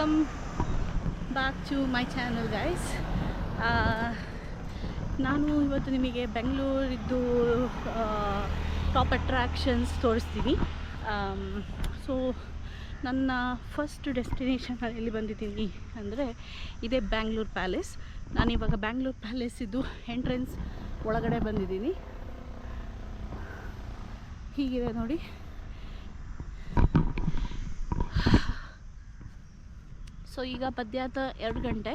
Welcome back to my channel guys ನಾನು ಇವತ್ತು ನಿಮಗೆ ಬೆಂಗಳೂರಿದ್ದು ಟಾಪ್ ಅಟ್ರಾಕ್ಷನ್ಸ್ ತೋರಿಸ್ತೀನಿ. ಸೊ ನನ್ನ ಫಸ್ಟ್ ಡೆಸ್ಟಿನೇಷನ್ ಎಲ್ಲಿ ಬಂದಿದ್ದೀನಿ ಅಂದರೆ ಇದೇ ಬ್ಯಾಂಗ್ಳೂರು ಪ್ಯಾಲೇಸ್ ನಾನಿವಾಗ ಬ್ಯಾಂಗ್ಳೂರು ಪ್ಯಾಲೇಸಿದ್ದು ಎಂಟ್ರೆನ್ಸ್ ಒಳಗಡೆ ಬಂದಿದ್ದೀನಿ. ಹೀಗಿದೆ ನೋಡಿ. ಸೊ ಈಗ ಪದ್ಯಾತ ಎರಡು ಗಂಟೆ.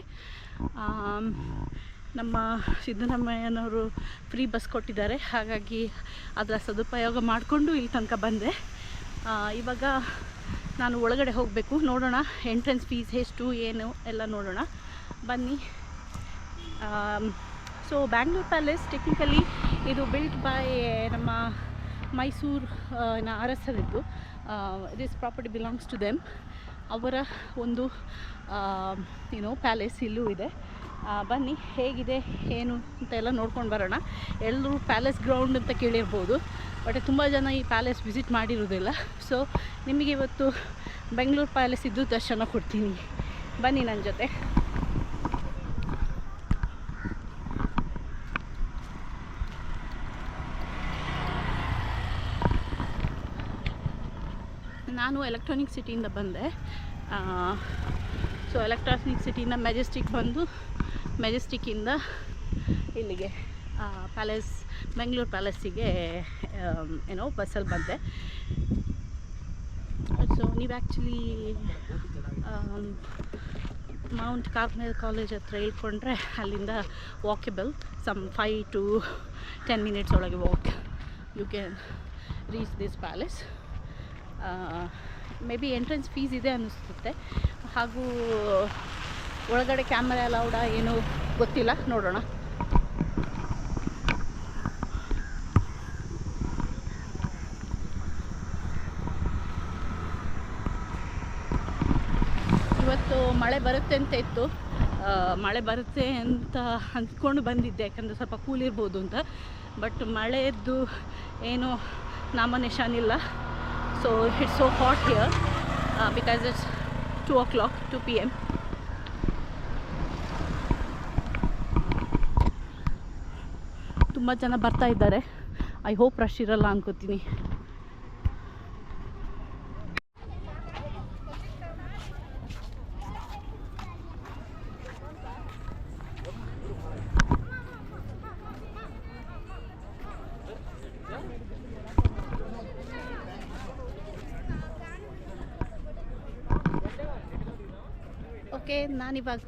ನಮ್ಮ ಸಿದ್ದರಾಮಯ್ಯನವರು ಫ್ರೀ ಬಸ್ ಕೊಟ್ಟಿದ್ದಾರೆ. ಹಾಗಾಗಿ ಅದರ ಸದುಪಯೋಗ ಮಾಡಿಕೊಂಡು ಇಲ್ಲಿ ತನಕ ಬಂದೆ. ಇವಾಗ ನಾನು ಒಳಗಡೆ ಹೋಗಬೇಕು. ನೋಡೋಣ ಎಂಟ್ರೆನ್ಸ್ ಫೀಸ್ ಎಷ್ಟು, ಏನು ಎಲ್ಲ ನೋಡೋಣ. ಬನ್ನಿ. ಸೊ ಬ್ಯಾಂಗ್ಳೂರ್ ಪ್ಯಾಲೇಸ್ ಟೆಕ್ನಿಕಲಿ ಇದು ಬಿಲ್ಟ್ ಬೈ ನಮ್ಮ ಮೈಸೂರು ನ ಅರಸರಿದ್ದು. This property belongs to them ಅವರ ಒಂದು ಏನೋ ಪ್ಯಾಲೇಸ್ ಇಲ್ಲೂ ಇದೆ. ಬನ್ನಿ, ಹೇಗಿದೆ, ಏನು ಅಂತ ಎಲ್ಲ ನೋಡ್ಕೊಂಡು ಬರೋಣ. ಎಲ್ಲರೂ ಪ್ಯಾಲೇಸ್ ಗ್ರೌಂಡ್ ಅಂತ ಕೇಳಿರ್ಬೋದು. ಬಟ್ ತುಂಬ ಜನ ಈ ಪ್ಯಾಲೇಸ್ ವಿಸಿಟ್ ಮಾಡಿರೋದಿಲ್ಲ ಸೊ ನಿಮಗೆ ಇವತ್ತು ಬೆಂಗಳೂರು ಪ್ಯಾಲೇಸ್ ಇದ್ದು ದರ್ಶನ ಕೊಡ್ತೀನಿ. ಬನ್ನಿ ನನ್ನ ಜೊತೆ. ನಾನು ಎಲೆಕ್ಟ್ರಾನಿಕ್ ಸಿಟಿಯಿಂದ ಬಂದೆ. ಸೊ ಎಲೆಕ್ಟ್ರಾನಿಕ್ ಸಿಟಿಯಿಂದ ಮೆಜೆಸ್ಟಿಕ್ ಬಂದು ಮೆಜೆಸ್ಟಿಕ್ಕಿಂದ ಇಲ್ಲಿಗೆ ಪ್ಯಾಲೇಸ್ ಬೆಂಗಳೂರು ಪ್ಯಾಲೇಸಿಗೆ ಏನೋ ಬಸ್ಸಲ್ಲಿ ಬಂದೆ. ಸೊ ನೀವು ಆ್ಯಕ್ಚುಲಿ ಮೌಂಟ್ ಕಾರ್ಮೆಲ್ ಕಾಲೇಜ್ ಹತ್ರ ಇಳ್ಕೊಂಡ್ರೆ ಅಲ್ಲಿಂದ walkable some five to ten minutes ಒಳಗೆ walk you can reach this palace maybe entrance fees ಇದೆ ಅನ್ನಿಸುತ್ತೆ ಹಾಗೂ ಒಳಗಡೆ ಕ್ಯಾಮರಾ ಅಲೌಡ ಏನು ಗೊತ್ತಿಲ್ಲ, ನೋಡೋಣ. ಇವತ್ತು ಮಳೆ ಬರುತ್ತೆ ಅಂತ ಇತ್ತು. ಮಳೆ ಬರುತ್ತೆ ಅಂತ ಅಂದ್ಕೊಂಡು ಬಂದಿದ್ದೆ, ಯಾಕಂದರೆ ಸ್ವಲ್ಪ ಕೂಲಿರ್ಬೋದು ಅಂತ. ಬಟ್ ಮಳೆಯದ್ದು ಏನು ನಾಮ ನಿಶಾನಿಲ್ಲ it's so hot here here because it's two o'clock two P M ತುಂಬ ಜನ ಬರ್ತಾ ಇದ್ದಾರೆ. ಐ ಹೋಪ್ ರಶ್ ಇರಲ್ಲ ಅನ್ಕೋತೀನಿ. ಓಕೆ, ನಾನಿವಾಗ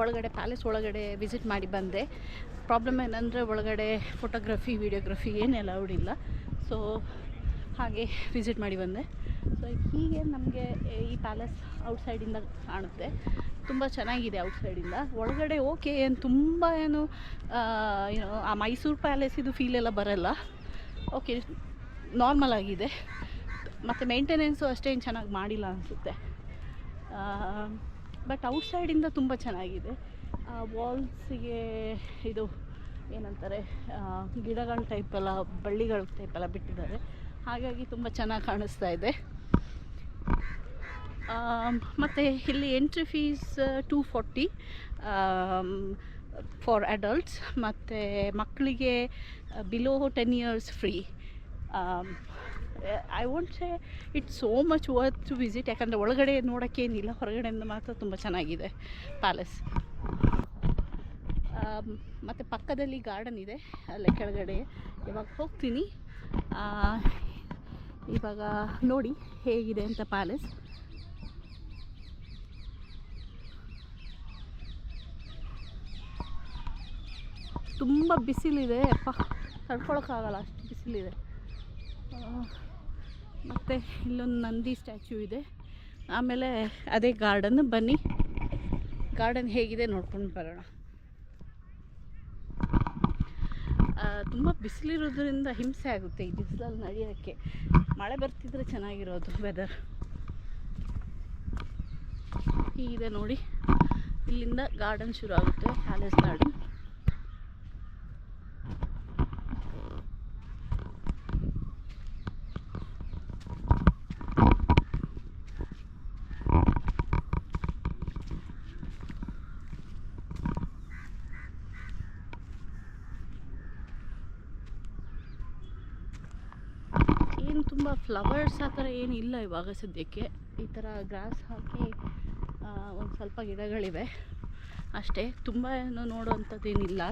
ಒಳಗಡೆ ಪ್ಯಾಲೇಸ್ ಒಳಗಡೆ ವಿಸಿಟ್ ಮಾಡಿ ಬಂದೆ. ಪ್ರಾಬ್ಲಮ್ ಏನಂದರೆ ಒಳಗಡೆ ಫೋಟೋಗ್ರಫಿ, ವೀಡಿಯೋಗ್ರಫಿ ಏನು ಅಲೌಡ್ ಇಲ್ಲ. ಸೊ ಹಾಗೆ ವಿಸಿಟ್ ಮಾಡಿ ಬಂದೆ. ಸೊ ಹೀಗೆ ನಮಗೆ ಈ ಪ್ಯಾಲೇಸ್ ಔಟ್ಸೈಡಿಂದ ಕಾಣುತ್ತೆ. ತುಂಬ ಚೆನ್ನಾಗಿದೆ ಔಟ್ಸೈಡಿಂದ. ಒಳಗಡೆ ಓಕೆ ಏನು ತುಂಬ ಏನು ಏನೋ ಆ ಮೈಸೂರು ಪ್ಯಾಲೇಸ್ ಇದು ಫೀಲ್ ಎಲ್ಲ ಬರಲ್ಲ. ಓಕೆ ನಾರ್ಮಲ್ ಆಗಿದೆ. ಮತ್ತು ಮೇಂಟೆನೆನ್ಸು ಅಷ್ಟೇನು ಚೆನ್ನಾಗಿ ಮಾಡಿಲ್ಲ ಅನಿಸುತ್ತೆ. ಬಟ್ ಔಟ್ಸೈಡಿಂದ ತುಂಬ ಚೆನ್ನಾಗಿದೆ. ವಾಲ್ಸಿಗೆ ಇದು ಏನಂತಾರೆ ಗಿಡಗಳ ಟೈಪೆಲ್ಲ ಬಳ್ಳಿಗಳ ಟೈಪೆಲ್ಲ ಬಿಟ್ಟಿದ್ದಾರೆ. ಹಾಗಾಗಿ ತುಂಬ ಚೆನ್ನಾಗಿ ಕಾಣಿಸ್ತಾ ಇದೆ. ಮತ್ತು ಇಲ್ಲಿ entry fees two forty for adults ಮತ್ತು ಮಕ್ಕಳಿಗೆ below ten years free I want say it so much worth to visit ಯಾಕಂದರೆ ಒಳಗಡೆ ನೋಡೋಕ್ಕೇನಿಲ್ಲ ಹೊರಗಡೆಯಿಂದ ಮಾತ್ರ ತುಂಬ ಚೆನ್ನಾಗಿದೆ ಪ್ಯಾಲೇಸ್ ಮತ್ತು ಪಕ್ಕದಲ್ಲಿ ಗಾರ್ಡನ್ ಇದೆ, ಅಲ್ಲೇ ಕೆಳಗಡೆ. ಇವಾಗ ಹೋಗ್ತೀನಿ. ಇವಾಗ ನೋಡಿ ಹೇಗಿದೆ ಅಂತ ಪ್ಯಾಲೇಸ್ ತುಂಬ ಬಿಸಿಲಿದೆ. ಅಪ್ಪ, ತಡ್ಕೊಳಕ್ಕಾಗಲ್ಲ, ಅಷ್ಟು ಬಿಸಿಲಿದೆ. ಮತ್ತು ಇಲ್ಲೊಂದು ನಂದಿ ಸ್ಟ್ಯಾಚ್ಯೂ ಇದೆ. ಆಮೇಲೆ ಅದೇ ಗಾರ್ಡನ್ ಬನ್ನಿ. ಗಾರ್ಡನ್ ಹೇಗಿದೆ ನೋಡ್ಕೊಂಡು ಬರೋಣ. ತುಂಬ ಬಿಸಿಲಿರೋದ್ರಿಂದ ಹಿಂಸೆ ಆಗುತ್ತೆ ಈ ಬಿಸಿಲಲ್ಲಿ ನಡೆಯೋಕ್ಕೆ. ಮಳೆ ಬರ್ತಿದ್ರೆ ಚೆನ್ನಾಗಿರೋದು ವೆದರ್ ಹೀಗಿದೆ ನೋಡಿ. ಇಲ್ಲಿಂದ ಗಾರ್ಡನ್ ಶುರು ಆಗುತ್ತೆ, ಪ್ಯಾಲೇಸ್ ಗಾರ್ಡನ್. ಏನು ತುಂಬ ಫ್ಲವರ್ಸ್ ಆ ಥರ ಇಲ್ಲ ಇವಾಗ ಸದ್ಯಕ್ಕೆ. ಈ ಥರ ಗ್ರಾಸ್ ಹಾಕಿ ಒಂದು ಸ್ವಲ್ಪ ಗಿಡಗಳಿವೆ. ಅಷ್ಟೇ ತುಂಬ ಏನು ನೋಡುವಂಥದ್ದೇನಿಲ್ಲ.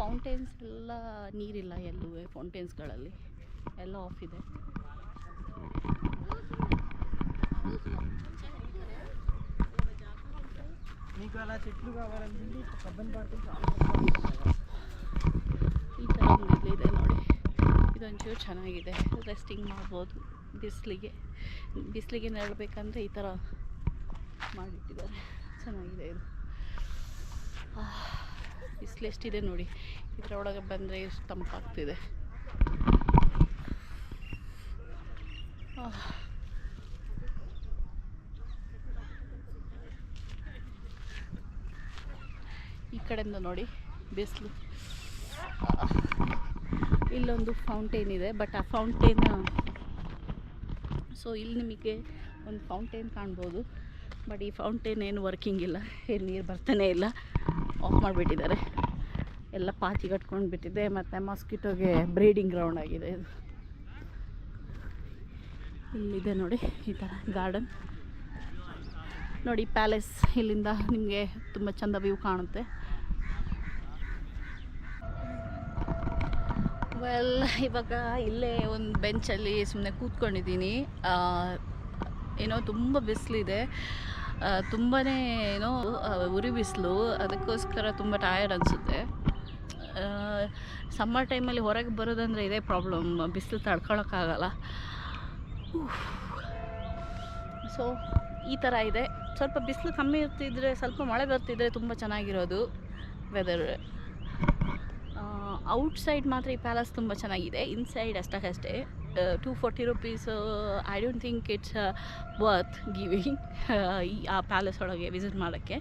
ಫೌಂಟೇನ್ಸ್ ಎಲ್ಲ ನೀರಿಲ್ಲ ಎಲ್ಲೂ ಫೌಂಟೇನ್ಸ್ಗಳಲ್ಲಿ ಎಲ್ಲ ಆಫ್ ಇದೆ. మీకు అలా చెట్లు కావాలనుకుంటే కబ్బన్ పార్క్ ಈ ಥರ ಒಂದು ಇಲ್ಲಿದೆ ನೋಡಿ ಇದೊಂಚೂರು ಚೆನ್ನಾಗಿದೆ ರೆಸ್ಟಿಂಗ್ ಮಾಡ್ಬೋದು ಬಿಸಿಲಿಗೆ ಬಿಸಿಲಿಗೆ ನೆರಳಬೇಕಂದ್ರೆ ಈ ಥರ ಮಾಡಿಟ್ಟಿದ್ದಾರೆ ಚೆನ್ನಾಗಿದೆ ಇದು ಬಿಸಿಲು ಎಷ್ಟಿದೆ ನೋಡಿ ಇದರೊಳಗೆ ಬಂದರೆ ಎಷ್ಟು ತಂಪಾಗ್ತಿದೆ ಈ ಕಡೆಯಿಂದ ನೋಡಿ, ಬಿಸಿಲು. ಇಲ್ಲೊಂದು ಫೌಂಟೇನ್ ಇದೆ ಬಟ್ ಆ ಫೌಂಟೇನ್ ಸೊ ಇಲ್ಲಿ ನಿಮಗೆ ಒಂದು ಫೌಂಟೇನ್ ಕಾಣ್ಬೋದು. ಬಟ್ ಈ ಫೌಂಟೇನ್ ಏನು ವರ್ಕಿಂಗ್ ಇಲ್ಲ, ಏನು ನೀರು ಬರ್ತಾನೆ ಇಲ್ಲ. ಆಫ್ ಮಾಡಿಬಿಟ್ಟಿದ್ದಾರೆ. ಎಲ್ಲ ಪಾಚಿ ಕಟ್ಕೊಂಡು ಬಿಟ್ಟಿದೆ, ಮತ್ತು ಮಾಸ್ಕಿಟೋಗೆ ಬ್ರೀಡಿಂಗ್ ಗ್ರೌಂಡ್ ಆಗಿದೆ ಇದು. ಇಲ್ಲಿದೆ ನೋಡಿ, ಈ ಥರ ಗಾರ್ಡನ್ ನೋಡಿ ಪ್ಯಾಲೇಸ್ ಇಲ್ಲಿಂದ ನಿಮಗೆ ತುಂಬ ಚಂದ ವ್ಯೂ ಕಾಣುತ್ತೆ. ವೆಲ್ ಇವಾಗ ಇಲ್ಲೇ ಒಂದು ಬೆಂಚಲ್ಲಿ ಸುಮ್ಮನೆ ಕೂತ್ಕೊಂಡಿದ್ದೀನಿ. ಏನೋ ತುಂಬ ಬಿಸಿಲಿದೆ. ತುಂಬಾ ಏನೋ ಉರಿ ಬಿಸಿಲು. ಅದಕ್ಕೋಸ್ಕರ ತುಂಬ ಟಯರ್ಡ್ ಅನಿಸುತ್ತೆ. ಸಮ್ಮರ್ ಟೈಮಲ್ಲಿ ಹೊರಗೆ ಬರೋದಂದರೆ ಇದೇ ಪ್ರಾಬ್ಲಮ್ ಬಿಸಿಲು ತಡ್ಕೊಳಕ್ಕಾಗಲ್ಲ ಸೊ ಈ ಥರ ಇದೆ. ಸ್ವಲ್ಪ ಬಿಸಿಲು ಕಮ್ಮಿ ಇರ್ತಿದ್ರೆ, ಸ್ವಲ್ಪ ಮಳೆ ಬರ್ತಿದ್ರೆ ತುಂಬ ಚೆನ್ನಾಗಿರೋದು ವೆದರ್ ಔಟ್ಸೈಡ್ ಮಾತ್ರ ಈ ಪ್ಯಾಲೇಸ್ ತುಂಬ ಚೆನ್ನಾಗಿದೆ. Inside ಅಷ್ಟಕ್ಕಷ್ಟೇ. Two forty rupees I don't think it's worth giving ಈ, ಆ ಪ್ಯಾಲೇಸ್ ಒಳಗೆ ವಿಸಿಟ್ ಮಾಡೋಕ್ಕೆ.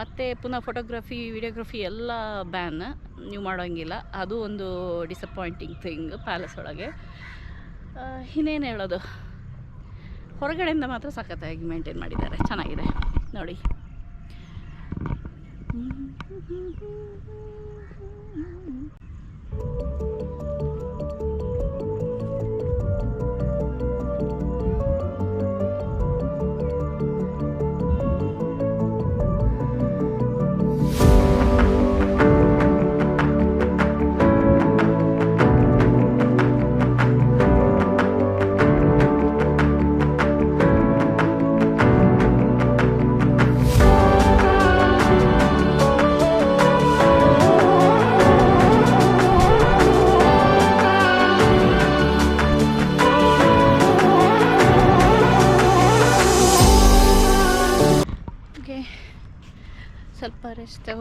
ಮತ್ತು ಪುನಃ ಫೋಟೋಗ್ರಫಿ ವಿಡಿಯೋಗ್ರಫಿ ಎಲ್ಲ ಬ್ಯಾನ್ ನೀವು ಮಾಡೋಂಗಿಲ್ಲ. ಅದು ಒಂದು ಡಿಸಪಾಯಿಂಟಿಂಗ್ ಥಿಂಗ್ ಪ್ಯಾಲೇಸ್ ಒಳಗೆ. ಇನ್ನೇನು ಹೇಳೋದು? ಹೊರಗಡೆಯಿಂದ ಮಾತ್ರ ಸಖತ್ತಾಗಿ ಮೇಂಟೈನ್ ಮಾಡಿದ್ದಾರೆ. ಚೆನ್ನಾಗಿದೆ. ನೋಡಿ.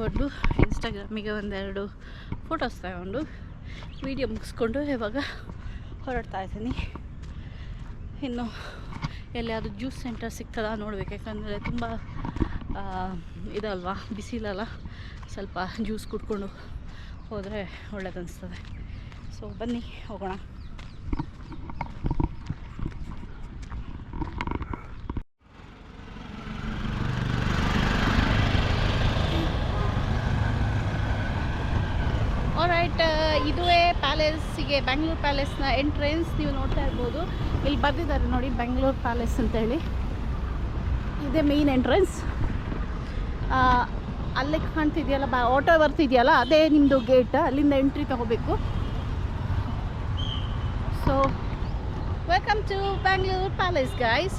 ತಗೊಂಡು ಇನ್ಸ್ಟಾಗ್ರಾಮಿಗೆ ಒಂದೆರಡು ಫೋಟೋಸ್ ತಗೊಂಡು ವಿಡಿಯೋ ಮುಗಿಸ್ಕೊಂಡು ಇವಾಗ ಹೊರಡ್ತಾ ಇದ್ದೀನಿ. ಇನ್ನು ಎಲ್ಲಿಯಾದರೂ ಜ್ಯೂಸ್ ಸೆಂಟರ್ ಸಿಕ್ತದ ನೋಡ್ಬೇಕು, ಯಾಕಂದರೆ ತುಂಬ ಇದಲ್ವಾ ಬಿಸಿಲಲ್ಲ ಸ್ವಲ್ಪ ಜ್ಯೂಸ್ ಕುಡ್ಕೊಂಡು ಹೋದರೆ ಒಳ್ಳೇದನ್ನಿಸ್ತದೆ ಸೊ ಬನ್ನಿ, ಹೋಗೋಣ. ಇದುವೇ ಪ್ಯಾಲೇಸಿಗೆ ಬ್ಯಾಂಗ್ಳೂರ್ ಪ್ಯಾಲೇಸ್ನ ಎಂಟ್ರೆನ್ಸ್ ನೀವು ನೋಡ್ತಾ ಇರ್ಬೋದು. ಇಲ್ಲಿ ಬರ್ದಿದ್ದಾರೆ ನೋಡಿ ಬೆಂಗಳೂರು ಪ್ಯಾಲೇಸ್ ಅಂತೇಳಿ. ಇದೇ ಮೇಯ್ನ್ ಎಂಟ್ರೆನ್ಸ್ ಅಲ್ಲೇ ಕಾಣ್ತಿದೆಯಲ್ಲ, ಬಾ ಆಟೋ ಬರ್ತಿದೆಯಲ್ಲ, ಅದೇ ನಿಮ್ಮದು ಗೇಟ್ ಅಲ್ಲಿಂದ ಎಂಟ್ರಿ ತಗೋಬೇಕು. So welcome to Bangalore palace guys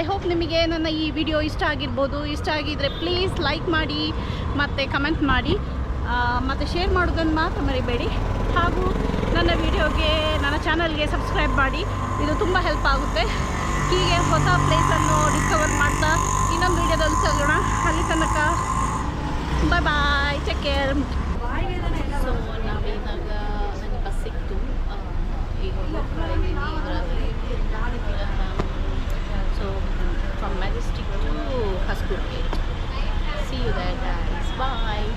I hope ನಿಮಗೆ ನನ್ನ ಈ ವಿಡಿಯೋ ಇಷ್ಟ ಆಗಿರ್ಬೋದು. ಇಷ್ಟ ಆಗಿದ್ದರೆ ಪ್ಲೀಸ್ ಲೈಕ್ ಮಾಡಿ, ಮತ್ತು ಕಮೆಂಟ್ ಮಾಡಿ. ಮತ್ತು ಶೇರ್ ಮಾಡೋದನ್ನು ಮಾತ್ರ ಮರಿಬೇಡಿ. ಹಾಗೂ ನನ್ನ ವಿಡಿಯೋಗೆ ನನ್ನ ಚಾನಲ್ಗೆ ಸಬ್ಸ್ಕ್ರೈಬ್ ಮಾಡಿ. ಇದು ತುಂಬ ಹೆಲ್ಪ್ ಆಗುತ್ತೆ. ಹೀಗೆ ಹೊಸ ಪ್ಲೇಸನ್ನು ಡಿಸ್ಕವರ್ ಮಾಡ್ತಾ ಇನ್ನೊಂದು ವಿಡಿಯೋದಲ್ಲಿ ಸಿಗೋಣ. ಅಲ್ಲಿ ತನಕ bye bye take care so so from see you that bye